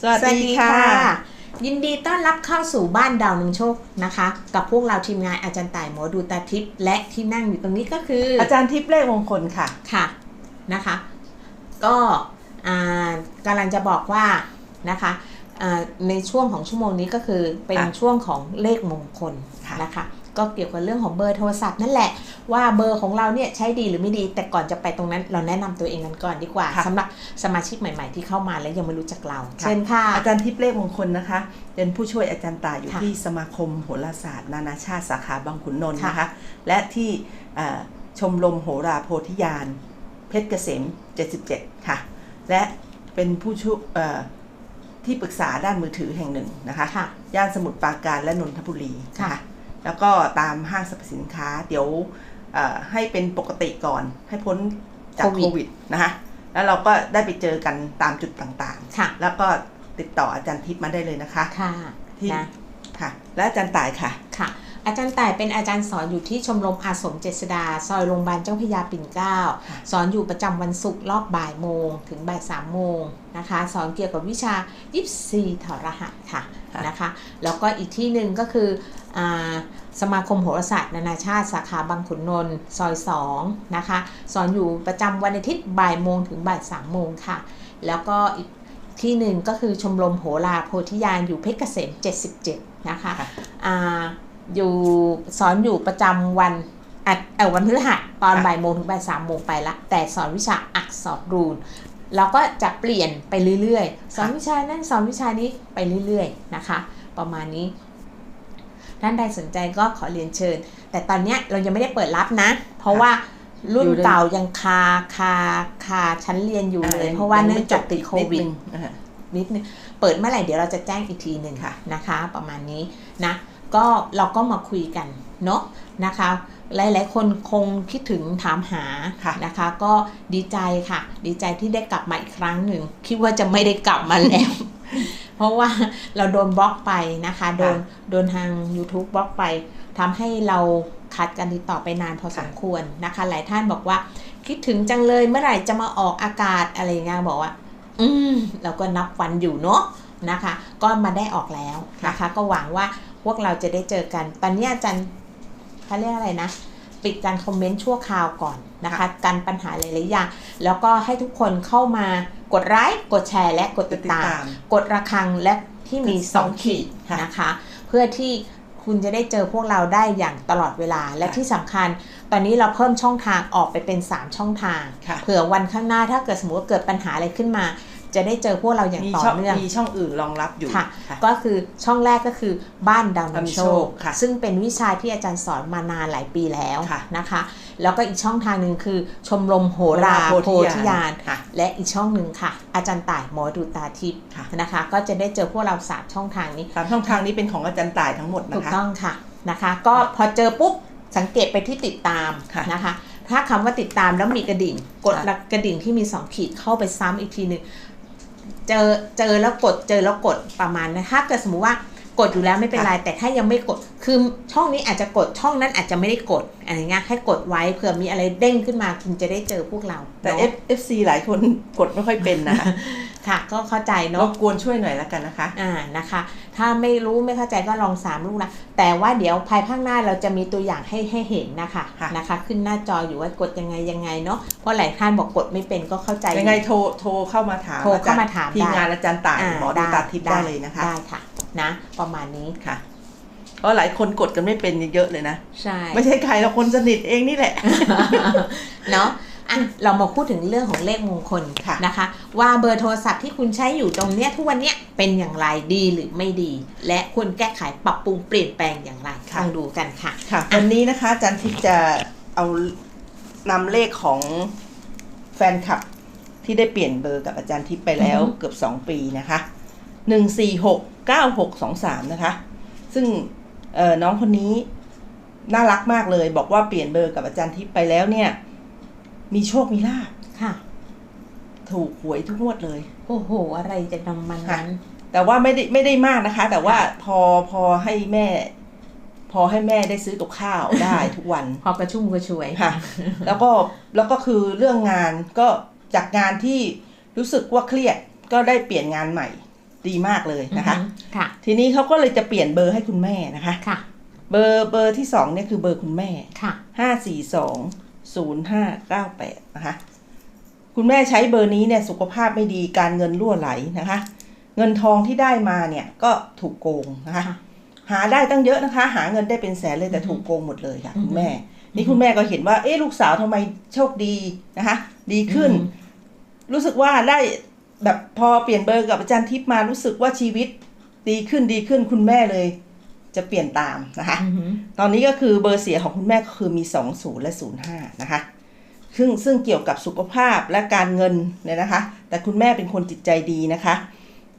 สวัสดีค่ะ ยินดีต้อนรับเข้าสู่บ้านดาวหนึ่งโชคนะคะ กับพวกเราทีมงานอาจารย์ต่ายหมอดูตาทิพย์และที่นั่งอยู่ตรงนี้ก็คือ อาจารย์ทิพย์เลขมงคลค่ะค่ะนะคะ ก็อ่ากำลังจะบอกว่านะคะอ่าในช่วงของชั่วโมงนี้ก็คือเป็นค่ะช่วงของเลขมงคลค่ะนะคะ ก็เกี่ยวกับเรื่องของเบอร์โทรศัพท์นั่นแหละว่าเบอร์ของเราเนี่ยใช้ดีหรือไม่ดี แต่ก่อนจะไปตรงนั้นเราแนะนำตัวเองกันก่อนดีกว่าค่ะสำหรับสมาชิกใหม่ๆที่เข้ามาแล้วยังไม่รู้จักเราเชิญค่ะอาจารย์ทิพย์เลขมงคลนะคะ เป็นผู้ช่วยอาจารย์ตายอยู่ค่ะที่สมาคมโหราศาสตร์ นานาชาติสาขาบางขุนนนท์ค่ะนะคะ และที่เอ่อชมรมโหราโพธิญาณเพชรเกษม 77 ค่ะ และเป็นผู้ช่วยเอ่อที่ปรึกษาด้านมือถือแห่งหนึ่งนะคะค่ะย่านสมุทรปราการและนนทบุรีนะค่ะคะ แล้วก็ตามห้างสรรพสินค้า เดี๋ยวเอ่อให้เป็นปกติก่อน ให้พ้นจากโควิดโควิดนะคะแล้วเราก็ได้ไปเจอกันตามจุดต่างค่ะๆแล้วก็ติดต่ออาจารย์ทิพย์มาได้เลยนะคะค่ะที่นะค่ะ และอาจารย์ต่ายค่ะค่ะ อาจารย์ต่ายเป็นอาจารย์สอนอยู่ที่ชมรมอาสมเจษดา ซอยโรงพยาบาลเจ้าพระยาปิ่นเกล้าค่ะสอนอยู่ประจำวันศุกร์รอบบ่ายโมง ถึงบ่ายสามโมงนะคะ สอนเกี่ยวกับวิชายิปซีถอดรหัสค่ะค่ะนะคะ แล้วก็อีกที่หนึ่งก็คืออา สมาคมโหราศาสตร์นานาชาติสาขาบางขุนนนท์ซอย2นะคะ สอนอยู่ประจำวันอาทิตย์บ่ายโมงถึงบ่ายสามโมงค่ะ แล้วก็อีกที่หนึ่งก็คือชมรมโหราโพธิญาณอยู่เพชรเกษม 77 นะคะค่ะอ่าอยู่สอนอยู่ประจำวันอัดเออวันพฤหัสตอนค่ะบ่ายโมงถึงบ่ายสามโมงไปละ แต่สอนวิชาอักษรรูนเราก็จะเปลี่ยนไปเรื่อยๆ สอนวิชานั้นสอนวิชานี้ไปเรื่อยๆ นะคะ ประมาณนี้ ท่านใดสนใจก็ขอเรียนเชิญ แต่ตอนเนี้ยเรายังไม่ได้เปิดรับนะ เพราะว่ารุ่นอยู่ในเก่ายังคาคาคาชั้นเรียนอยู่เลย เพราะว่าเนื่องจากติดโควิดนินึงอ่านิดนึงเปิดเมื่อไหร่เดี๋ยวเราจะแจ้งอีกทีหนึ่งค่ะนะคะ ประมาณนี้นะ ก็เราก็มาคุยกันเนาะนะคะ หลายๆ คนคงคิดถึงถามหาค่ะนะคะ ก็ดีใจค่ะ ดีใจที่ได้กลับมาอีกครั้งหนึ่ง คิดว่าจะไม่ได้กลับมาแล้ว เพราะว่าเราโดนบล็อกไปนะคะ โดนโดนทาง YouTube บล็อกไปทำให้เราคัดกันติดต่อไปนานพอสมควรนะคะ หลายท่านบอกว่า คิดถึงจังเลยเมื่อไหร่จะมาออกอากาศอะไรอย่างเงี้ยบอกว่า อืมเราก็นับวันอยู่เนาะนะคะ ก็มาได้ออกแล้วนะคะ ก็หวังว่าพวกเราจะได้เจอกัน ตอนนี้อาจารย์เขาเรียกอะไรนะปิดการคอมเมนต์ชั่วคราวก่อนนะคะกันปัญหาหลายๆอย่างแล้วก็ให้ทุกคนเข้ามา กดไลค์กดแชร์ และกดติดตามติดตาม กดระฆังและที่มีสอง2ขีดค่ะนะคะ เพื่อที่คุณจะได้เจอพวกเราได้อย่างตลอดเวลาและค่ะที่สำคัญ ตอนนี้เราเพิ่มช่องทางออกไปเป็น 3 ช่องทางค่ะเผื่อวันข้างหน้าถ้าเกิดสมมติว่าเกิดปัญหาอะไรขึ้นมา จะได้เจอพวกเราอย่างมีต่อช่องเนื่องมีช่องอื่นรองรับอยู่ค่ะค่ะก็คือช่องแรกก็คือบ้านดาวดาวนำนำโชโชคคค่ะซึ่งเป็นวิชาที่อาจารย์สอนมานานหลายปีแล้วค่ะนะคะ แล้วก็อีกช่องทางหนึ่งคือ ชมรมโหราโหราโพโพธิธิญาญาณณค่ะและอีกช่องหนึ่งค่ะ อาจารย์ต่ายหมอดูตาทิพย์ค่ะนะคะ ก็จะได้เจอพวกเราสามช่องทางนี้สามช่องทางนี้เป็นของอาจารย์ต่ายทั้งหมดถูนะกคะต้องค่ะนะคะ ก็พอเจอปุ๊บสังเกตไปที่ติดตามค่ะนะคะ ถ้าคำว่าติดตามแล้วมีกระดิ่ง กดค่ะกระดิ่งที่มี2ขีดเข้าไปซ้ำอีกทีหนึ่งเจอเจอแล้วกดเจอแล้วกดประมาณนะถ้าเกิดสมมุติว่า กดอยู่แล้วไม่เป็นไรแต่ถ้ายังไม่กด คือช่องนี้อาจจะกดช่องนั้นอาจจะไม่ได้กดอะไรเงี้ยให้กดไว้เผื่อมีอะไรเด้งขึ้นมาคุณจะได้เจอพวกเรา แต่เนาะ F FC หลายคนกดไม่ค่อยเป็นนะคะค่ะ ก็เข้าใจรเนาะบกวนช่วยหน่อยแล้วกันนะคะ อ่านะคะ ถ้าไม่รู้ไม่เข้าใจก็ลองสามลูกนะแต่ว่าเดี๋ยวภายภาคหน้าเราจะมีตัวอย่างให้ให้เห็นนะคะค่ะนะคะ ขึ้นหน้าจออยู่ว่ากดยังไงยังไงเนาะเพราะหลายท่านบอกกดไม่เป็นก็เข้าใจยังไงโทรโทรเข้ามาถามโทรเข้ามาถามทีมได้งานอาจารย์ต่ายอ่าหมอดูตาทิพย์ได้เลยนะคะได้ค่ะ นะ ประมาณนี้ค่ะเพราะหลายคนกดกันไม่เป็นเยอะเลยนะ ใช่ ไม่ใช่ใครเราคนสนิทเองนี่แหละ เนาะอะเรามาพูดถึงเรื่องของเลขมงคลค่ะนะคะ ว่าเบอร์โทรศัพท์ที่คุณใช้อยู่ตรงเนี้ยทุกวันเนี้ยเป็นอย่างไรดีหรือไม่ดี และควรแก้ไขปรับปรุงเปลี่ยนแปลงอย่างไรลองดูกันค่ะค่ะวันนี้นะคะอาจารย์ทิพย์จะเอานำเลขของแฟนคลับที่ได้เปลี่ยนเบอร์กับอาจารย์ทิพย์ไปแล้วอือฮึเกือบสองปีนะคะ หนึ่งสี่หกเก้าหกสองสามนะคะ ซึ่งเอ่อน้องคนนี้น่ารักมากเลย บอกว่าเปลี่ยนเบอร์กับอาจารย์ทิพย์ไปแล้วเนี่ย มีโชคมีลาภค่ะ ถูกหวยทุกงวดเลย โอ้โห อะไรจะนำมันนั้นแต่ว่าไม่ได้ไม่ได้มากนะคะ แต่ว่าพอพอให้แม่ พอให้แม่ได้ซื้อกับข้าวได้ทุกวัน พอกระชุ่มกระชวยค่ะ แล้วก็แล้วก็คือเรื่องงานก็จากงานที่รู้สึกว่าเครียดก็ได้เปลี่ยนงานใหม่ต ดีมากเลยนะคะอือฮึค่ะทีนี้เขาก็เลยจะเปลี่ยนเบอร์ให้คุณแม่นะคะค่ะเบอร์เบอร์ที่สองเนี่ยคือเบอร์คุณแม่ค่ะห้าสี่สองศูนย์ห้าเก้าแปดนะคะ คุณแม่ใช้เบอร์นี้เนี่ยสุขภาพไม่ดีการเงินรั่วไหลนะคะ เงินทองที่ได้มาเนี่ยก็ถูกโกงนะคะค่ะหาได้ตั้งเยอะนะคะ หาเงินได้เป็นแสนเลยแต่ถูกโกงหมดเลยค่ะอือฮึคุณแม่ นี่คุณแม่ก็เห็นว่า เอ๊ะลูกสาวทำไมโชคดีนะคะ ดีขึ้นอืมรู้สึกว่าได้ แบบพอเปลี่ยนเบอร์กับอาจารย์ทิพย์มารู้สึกว่าชีวิตดีขึ้นดีขึ้นคุณแม่เลย จะเปลี่ยนตามนะคะอือฮึตอนนี้ก็คือเบอร์เสียของคุณแม่ก็คือมี 20 และ 05 นะคะ ซึ่งซึ่งเกี่ยวกับสุขภาพและการเงินเนี่ยนะคะ แต่คุณแม่เป็นคนจิตใจดีนะคะ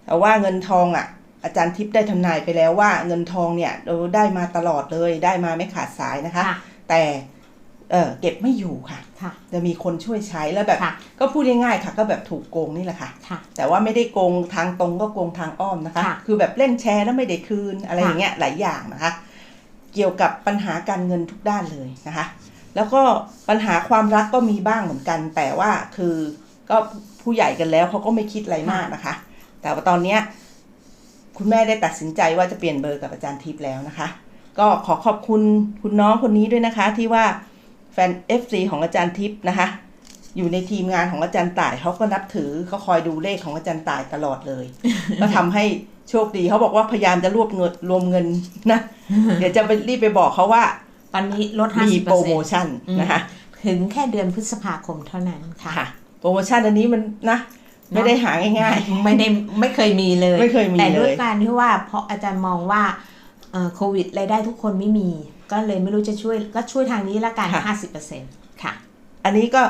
แต่ว่าเงินทองอะ อาจารย์ทิพย์ได้ทำนายไปแล้วว่าเงินทองเนี่ยเราได้มาตลอดเลยได้มาไม่ขาดสายนะคะค่ะแต่ เออเก็บไม่อยู่ค่ะค่ะ จะมีคนช่วยใช้แล้วแบบค่ะก็พูดง่ายๆค่ะ ก็แบบถูกโกงนี่แหละค่ะค่ะ แต่ว่าไม่ได้โกงทางตรงก็โกงทางอ้อมนะคะค่ะคือแบบเล่นแชร์แล้วไม่ได้คืนอะไรค่ะอย่างเงี้ยหลายอย่างนะคะ เกี่ยวกับปัญหาการเงินทุกด้านเลยนะคะ แล้วก็ปัญหาความรักก็มีบ้างเหมือนกัน แต่ว่าคือก็ผู้ใหญ่กันแล้วเขาก็ไม่คิดอะไรมากนะคะ แต่ว่าตอนเนี้ยคุณแม่ได้ตัดสินใจว่าจะเปลี่ยนเบอร์กับอาจารย์ทิพย์แล้วนะคะ ก็ขอขอบคุณคุณน้องคนนี้ด้วยนะคะที่ว่าแฟน FC ของอาจารย์ทิพย์นะคะ อยู่ในทีมงานของอาจารย์ต่ายเขาก็นับถือเขาคอยดูเลขของอาจารย์ต่ายตลอดเลย ก็ทำให้โชคดีเขาบอกว่าพยายามจะรวบเงินรวมเงินนะ เดี๋ยวจะไปรีบไปบอกเขาว่าตอนนี้ลดมี50%โปรโมชั่นนะคะถึงแค่เดือนพฤษภาคมเท่านั้นค่ะค่ะโปรโมชั่นอันนี้มันนะไม่ได้หาง่ายไม่ได้ไม่เคยมีเลย ไม่เคยมีแต่ด้วยเลยการที่ว่าเพราะอาจารย์มองว่าเอ่อ โควิดรายได้ทุกคนไม่มี ก็เลยไม่รู้จะช่วยก็ช่วยทางนี้ละกัน50%ค่ะๆอันนี้ก็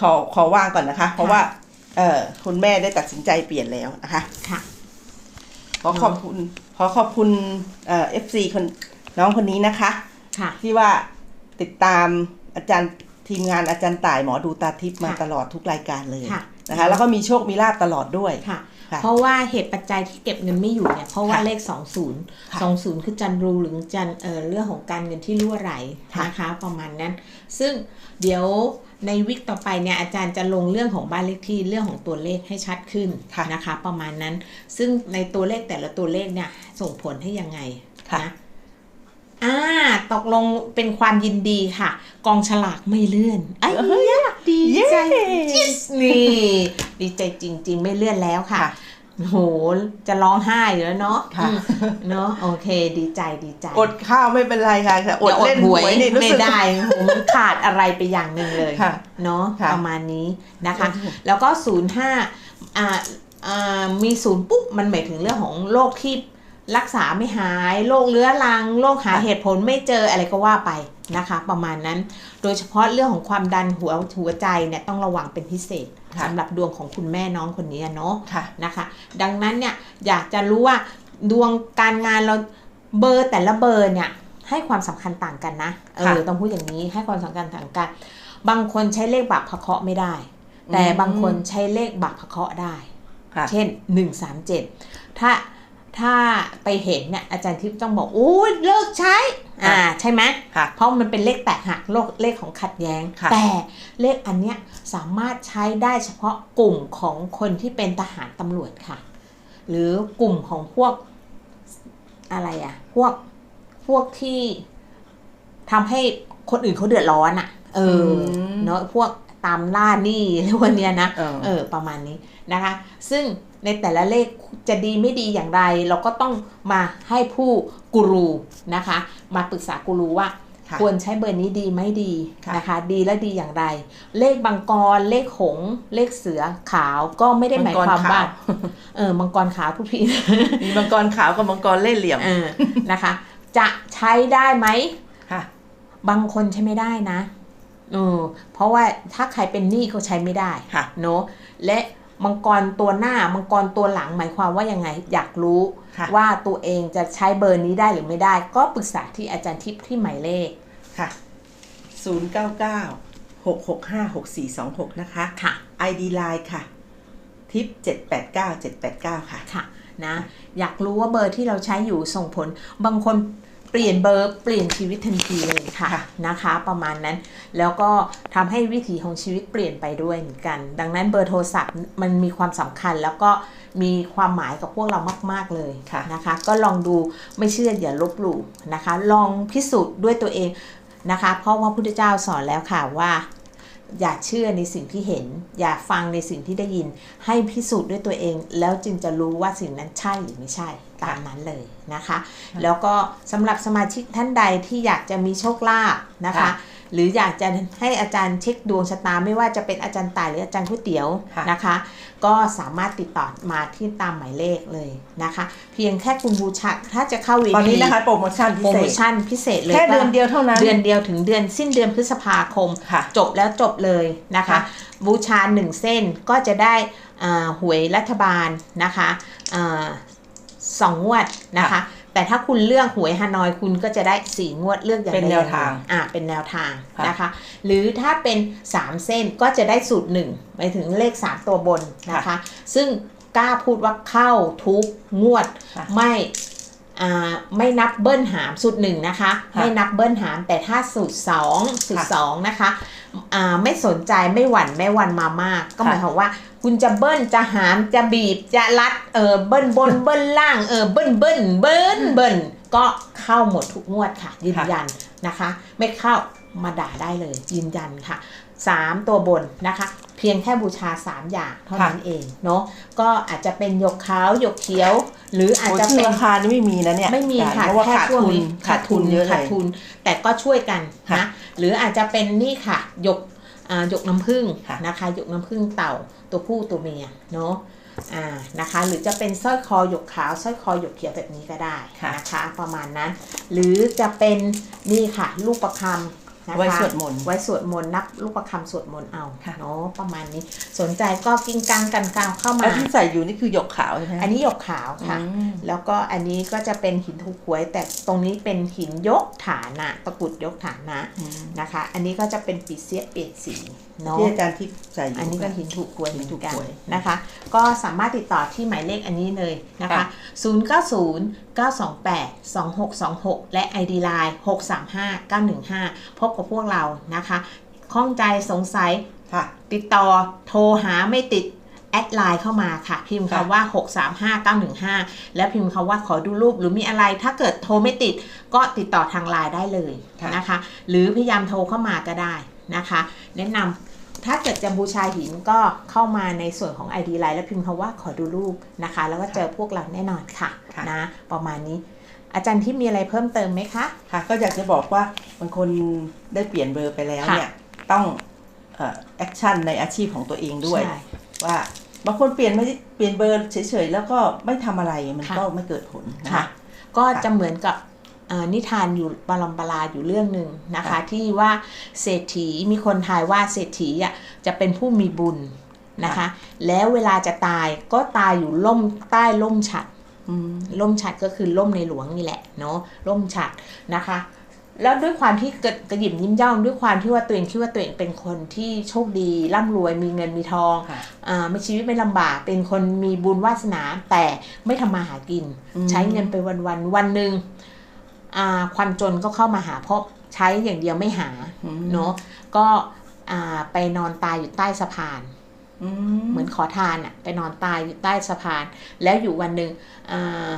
ขอขอวางก่อนนะคะ เพราะว่าเออคุณแม่ได้ตัดสินใจเปลี่ยนแล้วนะคะ ค่ะ ขอขอบคุณขอขอบคุณเอ่อฟซีคนน้องคนนี้นะคะ ค่ะ ที่ว่าติดตามอาจารย์ทีมงานอาจารย์ต่ายหมอดูตาทิพย์มาค่ะตลอดทุกรายการเลยค่ะนะคะ แล้วก็มีโชคมีลาบตลอดด้วยค่ะค่ะ เพราะว่าเหตุปัจจัยที่เก็บเงินไม่อยู่เนี่ยเพราะว่าค่ะเลขค่ะ20 20 คือจันรูหรือจันเอ่อเรื่องของการเงินที่รั่วไหลค่ะนะคะประมาณนั้น ซึ่งเดี๋ยวในวิกต่อไปเนี่ยอาจารย์จะลงเรื่องของบ้านเลขที่เรื่องของตัวเลขให้ชัดขึ้นค่ะนะคะ ประมาณนั้น ซึ่งในตัวเลขแต่ละตัวเลขเนี่ยส่งผลให้ยังไงค่ะนะ อ่าตกลงเป็นความยินดีค่ะ กองฉลากไม่เลื่อนไอ้ยดีใจ yes นี่ดีใจจริง ๆ ไม่เลื่อนแล้วค่ะค่ะโหจะร้องไห้อยู่แล้วเนาะค่ะอืมเนาะโอเค ดีใจดีใจ อดข้าวไม่เป็นไรค่ะแต่อดอย่าเล่นหวยนี่รู้ไม่สึกได้โหมันขาดอะไรไปอย่างหนึ่งเลยค่ะเนาะค่ะประมาณนี้นะคะอืมแล้วก็05อ่าอ่ามีศูนย์ปุ๊บมันหมายถึงเรื่องของโรคที่ รักษาไม่หายโรคเรื้อรังโรคหาเหตุผลไม่เจออะไรก็ว่าไปนะคะ ประมาณนั้น โดยเฉพาะเรื่องของความดันหัวหัวใจเนี่ยต้องระวังเป็นพิเศษค่ะสำหรับดวงของคุณแม่น้องคนนี้เนาะค่ะนะคะ ดังนั้นเนี่ยอยากจะรู้ว่าดวงการงานเราเบอร์แต่ละเบอร์เนี่ยให้ความสำคัญต่างกันนะเอค่ะอต้องพูดอย่างนี้ให้ความสำคัญต่างกัน บางคนใช้เลขบักพะเคราะห์ไม่ได้ แต่อืมบางคนใช้เลขบักพะเคราะห์ได้ค่ะเช่น137ถ้า ถ้าไปเห็นเนี่ยอาจารย์ทิพย์ต้องบอกอู้ยเลิกใช้ อ่าใช่ไหมค่ะเพราะมันเป็นเลขแตกหักโลกเลขของขัดแย้งค่ะแต่เลขอันเนี้ยสามารถใช้ได้เฉพาะกลุ่มของคนที่เป็นทหารตำรวจค่ะ หรือกลุ่มของพวกอะไรอะพวกพวกที่ทำให้คนอื่นเขาเดือดร้อนอะเอออมเนาะพวกตามล่าหนี้หรือวันเนี้ยนะเออเออประมาณนี้นะคะ ซึ่ง ในแต่ละเลขจะดีไม่ดีอย่างไร เราก็ต้องมาให้ผู้กูรูนะคะ มาปรึกษากูรูว่าค่ะควรใช้เบอร์นี้ดีไม่ดีค่ะนะคะ ดีและดีอย่างไร เลขบังกรเลขหงส์เลขเสือขาวก็ไม่ได้หมายความว่าเออมังกรขาวทุกทีมีมังกรขาวกับมังกรเล่ห์เหลี่ยมเออนะคะ จะใช้ได้ไหมค่ะบางคนใช้ไม่ได้นะเออเพราะว่าถ้าใครเป็นหนี้ก็ใช้ไม่ได้ค่ะเนาะและ มังกรตัวหน้ามังกรตัวหลังหมายความว่ายังไงอยากรู้ค่ะว่าตัวเองจะใช้เบอร์นี้ได้หรือไม่ได้ ก็ปรึกษาที่อาจารย์ทิพย์ที่หมายเลขค่ะศูนย์เก้าเก้าหกหกห้าหกสี่สองหกนะคะค่ะ ID Line ค่ะ ทิปเจ็ดแปดเก้าเจ็ดแปดเก้าค่ะค่ะนะอยากรู้ว่าเบอร์ที่เราใช้อยู่ส่งผลบางคน เปลี่ยนเบอร์เปลี่ยนชีวิตทันทีเลยค่ะค่ะนะคะ ประมาณนั้น แล้วก็ทำให้วิถีของชีวิตเปลี่ยนไปด้วยเหมือนกัน ดังนั้นเบอร์โทรศัพท์มันมีความสำคัญแล้วก็มีความหมายกับพวกเรามาก ๆ เลยค่ะนะคะ ก็ลองดูไม่เชื่ออย่าลบหลู่นะคะ ลองพิสูจน์ด้วยตัวเองนะคะ เพราะว่าพุทธเจ้าสอนแล้วค่ะว่าอย่าเชื่อในสิ่งที่เห็น อย่าฟังในสิ่งที่ได้ยิน ให้พิสูจน์ด้วยตัวเอง แล้วจึงจะรู้ว่าสิ่งนั้นใช่หรือไม่ใช่ ตามนั้นเลยนะคะ แล้วก็สำหรับสมาชิกท่านใดที่อยากจะมีโชคลาภนะคะค่ะหรืออยากจะให้อาจารย์เช็คดวงชะตาไม่ว่าจะเป็นอาจารย์ต่ายหรืออาจารย์ก๋วยเตี๋ยวค่ะนะคะ ก็สามารถติดต่อมาที่ตามหมายเลขเลยนะคะ เพียงแค่คุณบูชาถ้าจะเข้าตอน VP นี้นะคะโปรโมชั่นพิโปรเศโมษชั่นพิเศษเลยแค่ก็เดือนเดียวเท่านั้นเดือนเดียวถึงเดือนสิ้นเดือนพฤษภาคมค่ะจบแล้วจบเลยนะคะค่ะบูชาหนึ่งเส้นก็จะได้อ่าหวยรัฐบาลนะคะ อ่าสองงวดนะคะ แต่ถ้าคุณเลือกหวยฮานอยคุณก็จะได้สี่งวดเลือกอย่างเป็นใดแนวอย่ทางหนึ่อ่าเป็นแนวทางค่ะนะคะ หรือถ้าเป็น 3 เส้นก็จะได้สูตรหนึ่งหมายถึงเลข 3 ตัวบนนะคะ ซึ่งกล้าพูดว่าเข้าทุกงวดค่ะไม่อ่า ไม่นับเบิ้ลหามสูตรหนึ่งนะคะค่ะไม่นับเบิ้ลหามแต่ถ้าสูตรสองสูตรค่ะสองนะคะอ่าไม่สนใจไม่หวั่นไม่หวันมามาก ก็หมายค่ะความว่า คุณจะเบิ้ลจะหามจะบีบจะรัดเออเบิ้ลบนเบิ้ลล่างเออเบิ้ลเบิ้ลเบิ้ลเบิ้ลก็เข้าหมดทุกงวดค่ะยืนยันนะคะ ไม่เข้า มาด่าได้เลยยืนยันค่ะสามตัวบนนะคะ เพียงแค่บูชา 3 อย่างเท่านั้นเองเนาะก็อาจจะเป็นหยกขาวหยกเขียว หรืออาจโอ้จะชื่เป็อนราคานี่ไม่มีนะเนี่ยไม่มีค่ะเพราะว่าแค่ขาดช่วงทุนนี้ขาดทุนเยอะเลขาดยทุน แต่ก็ช่วยกันค่ะนะหรืออาจจะเป็นนี่ค่ะหยกอ่าหยกน้ำผึ้งค่ะนะคะหยกน้ำผึ้งเต่าตัวผู้ตัวเมียเนาะอ่านะคะ หรือจะเป็นสร้อยคอหยกขาวสร้อยคอหยกเขียวแบบนี้ก็ได้นะคะ ประมาณนั้น หรือจะเป็นนี่ค่ะ ลูกประคำ นะคะไว้สวดมนต์ไว้สวดมนต์นับลูกประคำสวดมนต์เอาค่ะเนาะประมาณนี้สนใจก็กิ้งกังกันกาวเข้ามาแล้วที่ใส่อยู่นี่คือหยกขาวใช่ไหมอันนี้หยกขาวค่ะอืมแล้วก็อันนี้ก็จะเป็นหินถูกหวย แต่ตรงนี้เป็นหินยกฐานะตะกรุดยกฐานะอืมนะคะ อันนี้ก็จะเป็นปีเสียเปลี่ยนสีเนาะที่อาจารย์ที่ใส่อยู่อันนี้ก็หินถูกหวยเหมือนกันหินถูกหวยนะคะ ก็สามารถติดต่อที่หมายเลขอันนี้เลยนะคะค่ะ090 928 2626 และ ID Line 635 915 พบกับพวกเรานะคะข้องใจสงสัยค่ะ ติดต่อโทรหาไม่ติดแอดไลน์เข้ามาค่ะ พิมพ์ค่ะคำว่า 635915 แล้วพิมพ์คำว่าขอดูรูปหรือมีอะไรถ้าเกิดโทรไม่ติดก็ติดต่อทางไลน์ได้เลยนะคะ หรือพยายามโทรเข้ามาก็ได้นะคะ แนะนำ ถ้าเกิดจะบูชาหินก็เข้ามาในส่วนของ ID ไลน์แล้วพิมพ์คำว่าขอดูรูปนะคะ แล้วก็เจอพวกเราแน่นอนค่ะค่ะนะประมาณนี้ อาจารย์ที่มีอะไรเพิ่มเติมไหมคะค่ะ ก็อยากจะบอกว่าบางคนได้เปลี่ยนเบอร์ไปแล้วค่ะเนี่ยต้องแอคชั่นในอาชีพของตัวเองด้วยใช่ว่าบางคนเปลี่ยนไม่เปลี่ยนเบอร์เฉยๆ แล้วก็ไม่ทำอะไรมันค่ะก็ไม่เกิดผลนะค่ะคะก็จะเหมือนกับเอ่อ นิทานอยู่ปรำปราอยู่เรื่องหนึ่งนะคะค่ะที่ว่าเศรษฐีมีคนทายว่าเศรษฐีอะจะเป็นผู้มีบุญนะคะ แล้วเวลาจะตายก็ตายอยู่ล่มใต้ล่มฉัดอืมล่มฉัดก็คือล่มในหลวงนี่แหละเนาะล่มฉัดนะคะ แล้วด้วยความที่กระกระหยิมยิ้มย่องด้วยความที่ว่าตัวเองคิดว่าตัวเองเป็นคนที่โชคดีร่ำรวยมีเงินมีทองค่ะอ่าไม่ชีวิตไม่ลำบาก เป็นคนมีบุญวาสนาแต่ไม่ทำมาหากินอืมใช้เงินไปวันวันๆวันหนึ่งอ่า ความจนก็เข้ามาหาเพราะใช้อย่างเดียวไม่หาอืมเนาะก็อ่าไปนอนตายอยู่ใต้สะพานอืมเหมือนขอทานอะไปนอนตายอยู่ใต้สะพาน แล้วอยู่วันหนึ่งอ่า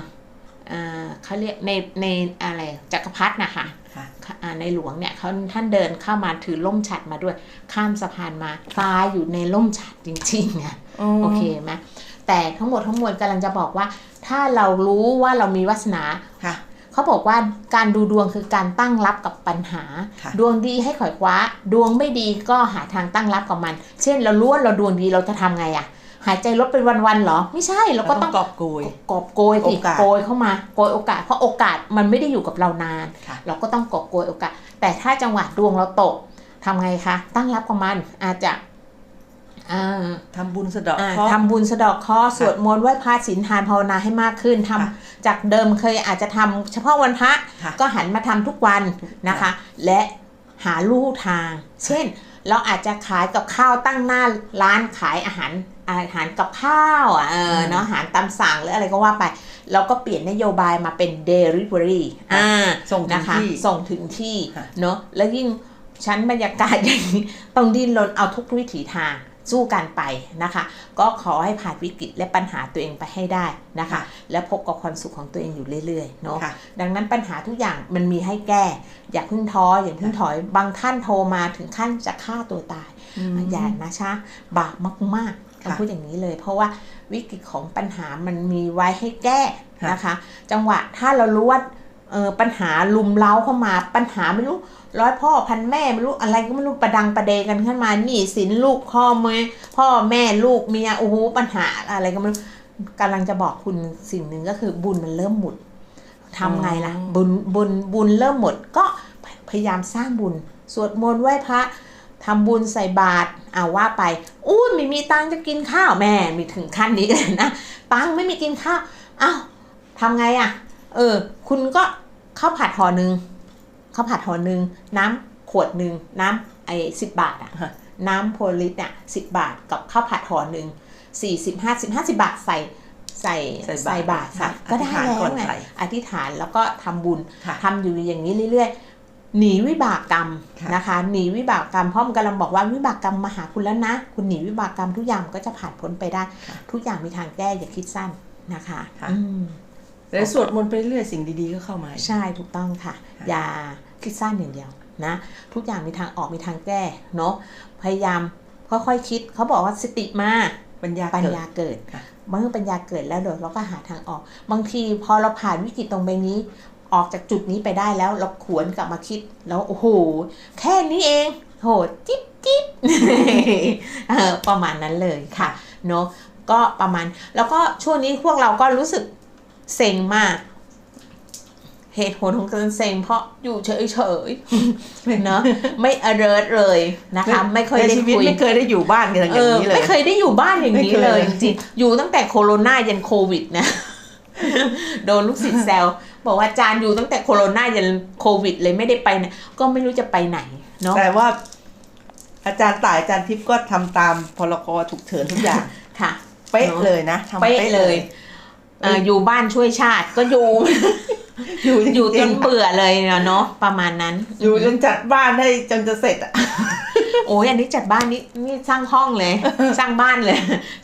อ่าเขาเรียกในในอะไรจักรพรรดินะคะค่ะอ่าในหลวงเนี่ยเขาท่านเดินเข้ามาถือล่มฉัดมาด้วย ข้ามสะพานมาตายอยู่ในล่มฉัดจริงๆนะโอเคไหมแต่ทั้งหมดทั้งมวลกำลังจะบอกว่า ถ้าเรารู้ว่าเรามีวาสนาค่ะ เขาบอกว่าการดูดวงคือการตั้งรับกับปัญหาค่ะดวงดีให้ขอยคว้า ดวงไม่ดีก็หาทางตั้งรับกับมัน เช่นเรารู้ว่าเราดวงดีเราจะทำไงอะหายใจลดเป็นวันๆเหรอ ไม่ใช่เราก็ต้องกอบโกยกอบโกยสิโอกาสโกยเข้ามาโกยโอกาส เพราะโอกาสมันไม่ได้อยู่กับเรานานค่ะเราก็ต้องกอบโกยโอกาส แต่ถ้าจังหวะดวงเราตกทำไงคะ ตั้งรับกับมันอาจจะอ่า ทำบุญสะเดาะอ่าเคราะห์ทำบุญสะเดอกเคราะห์สวดมนต์ไหว้พระศีลทานภาวนาให้มากขึ้นทำค่ะจากเดิมเคยอาจจะทำเฉพาะวันพระค่ะก็หันมาทำทุกวันนะคะ และหาลู่ทาง เช่น เราอาจจะขายกับข้าวตั้งหน้าร้านขายอาหารอาหารกับข้าวอะเออเนาะอาหารตามสั่งหรืออะไรก็ว่าไปเราก็เปลี่ยนนโยบายมาเป็น delivery อ่าส่งถึงนะคะที่ส่งถึงที่ค่ะเนาะแล้วยิ่งชั้นบรรยากาศอย่างนี้ต้องดิ้นรนเอาทุกวิถีทาง สู้กันไปนะคะ ก็ขอให้ผ่านวิกฤตและปัญหาตัวเองไปให้ได้นะคะ และพบกับความสุขของตัวเองอยู่เรื่อยๆเนาะค่ะดังนั้นปัญหาทุกอย่างมันมีให้แก้ อย่าเพิ่งท้ออย่าเพิ่งถอยบางท่านโทรมาถึงขั้นจะฆ่าตัวตายอย่านะชะบาปมากๆต้องค่ะพูดอย่างนี้เลย เพราะว่าวิกฤตของปัญหามันมีไว้ให้แก้นะคะ จังหวะถ้าเรารู้ว่าเออปัญหาลุมเล้าเข้ามาปัญหาไม่รู้ ร้อยพ่อพันแม่ไม่รู้อะไรก็ไม่รู้ประดังประเดกันขึ้นมาหนี้สินลูกพ่อแม่พ่อแม่ลูกเมียโอ้โหปัญหาอะไรก็ไม่รู้กำลังจะบอกคุณสิ่งหนึ่งก็คือบุญมันเริ่มหมดทำไงล่ะบุญบุญบุญเริ่มหมดก็พยายามสร้างบุญ สวดมนต์ไหว้พระทำบุญใส่บาตรเอาว่าไปอู้ยไม่มีตังค์จะกินข้าวแม่มีถึงขั้นนี้เลยนะตังค์ไม่มีกินข้าวอ้าวทำไงอะ่ะ เออ คุณก็ข้าวผัดห่อหนึ่ง ข้าวผัดห่อหนึ่งน้ำขวดหนึ่งน้ำไอ้สิบบาทอะค่ะน้ำโพลิตเนี่ยสิบบาทกับข้าวผัดห่อหนึ่งสี่สิบห้าสิบห้าสิบาทใส่ใส่ใส่บาตรใส่บาทค่ะก็ได้อธิษฐานแล้วก่อนไงใส่อธิษฐานแล้วก็ทำบุญค่ะทำอยู่อย่างนี้เรื่อยๆ หนีวิบากกรรมค่ะนะคะ หนีวิบากกรรมเพราะมันกำลังบอกว่าวิบากกรรมมาหาคุณแล้วนะ คุณหนีวิบากกรรมทุกอย่างมันก็จะผ่านพ้นไปได้ ทุกอย่างมีทางแก้อย่าคิดสั้นนะคะค่ะอืม แล้วสวดมนต์ไปเรื่อยสิ่งดีๆก็เข้ามา ใช่ถูกต้องค่ะค่ะ อย่าคิดสั้นอย่างเดียวนะทุกอย่างมีทางออกมีทางแก้เนาะพยายามค่อยๆคิดเขาบอกว่าสติมาปัญญาปัญเกิดญาเกิดค่ะเมื่อปัญญาเกิดแล้วเดี๋ยวเราก็หาทางออก บางทีพอเราผ่านวิกฤตตรงไปนี้ ออกจากจุดนี้ไปได้แล้วเราขวนกลับมาคิดแล้วโอ้โหแค่นี้เองโหจิ๊บจิ๊บเออประมาณนั้นเลยค่ะเนาะก็ประมาณแล้วก็ช่วงนี้พวกเราก็รู้สึก เซ็งมาก เหตุผลของการเซ็งเพราะอยู่เฉยๆเนาะไม่ alert เลยนะคะ ไม่ค่อยในได้ชีวิตคุยไม่เคยได้อยู่บ้านกันอย่างเออนี้เลยไม่เคยได้อยู่บ้านอย่างไม่นี้เคยเลยจริงๆอยู่ตั้งแต่โคโรนายันโควิดนะโดนลูกศิษย์แซวบอกว่าอาจารย์อยู่ตั้งแต่โคโรนายันโควิด เลยไม่ได้ไปไหนก็ไม่รู้จะไปไหนเนาะแต่ว่า อาจารย์ต่ายอาจารย์ทิพย์ก็ทำตามพรกฉุกเฉินทุกอย่างค่ะ เป๊ะเลยนะทำเป๊ะเป๊ะเลเลยยเอ่ออยู่บ้านช่วยชาติก็อยู่ อยู่อยู่จจรินงเบื่อเลยเนาะประมาณนั้นๆอยู่จนจัดบ้านให้จนจะเสร็จอะโอ้ยอันนี้จัดบ้านนี่นี่สร้างห้องเลย สร้างบ้านเลย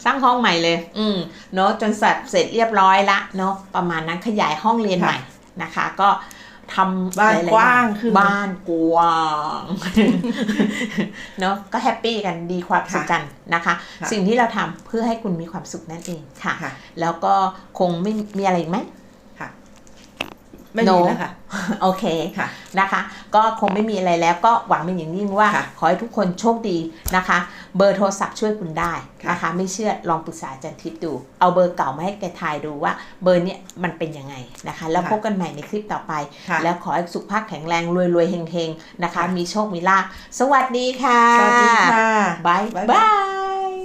สร้างห้องใหม่เลย อืมเนาะจนเสร็จเสร็จเรียบร้อยละเนาะประมาณนั้นขยายห้องเรียนค่ะใหม่นะคะ ก็ ทำบ้านหลยๆกว้างขึ้นบ้านกว้างเนาะก็แฮปปี้กันดีความสุขกันนะคะค่ะสิ่งที่เราทำเพื่อให้คุณมีความสุขนั่นเองค่ะค่ะแล้วก็คงไม่มีอะไรอีกไหม ไม่มี No แล้วค่ะโอเคค่ะนะคะ ก็คงไม่มีอะไรแล้วก็หวังเป็นอย่างยิ่งว่าค่ะขอให้ทุกคนโชคดีนะคะ เบอร์โทรศัพท์ช่วยคุณได้ค่ะนะคะ ไม่เชื่อลองปรึกษาอาจารย์ทิพย์ดู เอาเบอร์เก่ามาให้แกทายดูว่า เบอร์เนี้ยมันเป็นยังไงนะคะ แล้วพบกันใหม่ในคลิปต่อไปค่ะแล้วขอให้สุขภาพแข็งแรงรวยๆเฮงๆนะคะค่ะมีโชคมีลาภสวัสดีค่ะสวัสดีค่ะบายบ๊ายบายบาย